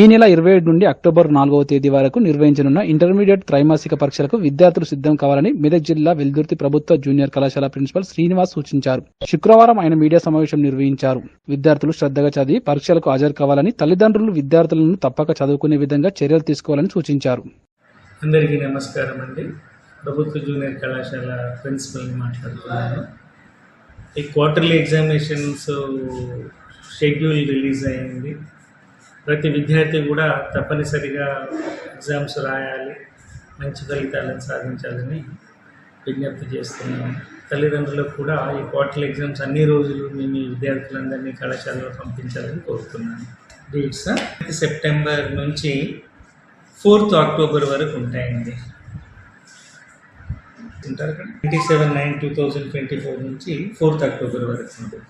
ఈ నెల ఇరవై ఏడు నుండి అక్టోబర్ నాలుగవ తేదీ వరకు నిర్వహించనున్న ఇంటర్మీడియట్ త్రైమాసిక పరీక్షలకు విద్యార్థులు సిద్ధం కావాలని మెదక్ జిల్లా వెల్దుర్తి ప్రభుత్వ జూనియర్ కళాశాల ప్రిన్సిపల్ శ్రీనివాస్ సూచించారు. శుక్రవారం ఆయన మీడియా సమావేశం నిర్వహించారు. విద్యార్థులు శ్రద్ధగా చదివి పరీక్షలకు హాజరు కావాలని తల్లిదండ్రులు విద్యార్థులను తప్పక చదువుకునే విధంగా చర్యలు తీసుకోవాలని సూచించారు. అందరికీ నమస్కారం అండి. ప్రభుత్వ జూనియర్ కళాశాల ప్రిన్సిపల్ని మాట్లాడుతున్నాను. ఈ క్వార్టర్లీ ఎగ్జామినేషన్స్ షెడ్యూల్ రిలీజ్ అయింది. ప్రతి విద్యార్థి కూడా తప్పనిసరిగా ఎగ్జామ్స్ రాయాలి మంచి ఫలితాలను సాధించాలని విజ్ఞప్తి చేస్తున్నాం. తల్లిదండ్రులకు కూడా ఈ క్వార్టర్లీ ఎగ్జామ్స్ అన్ని రోజులు మీ మీ విద్యార్థులందరినీ కళాశాలలో పంపించాలని కోరుతున్నాను. డేట్స్ సెప్టెంబర్ నుంచి ఫోర్త్ అక్టోబర్ వరకు ఉంటాయండి. ఉంటారు twenty seven nine two thousand twenty four నుంచి ఫోర్త్ అక్టోబర్ వరకు ఉంటుంది.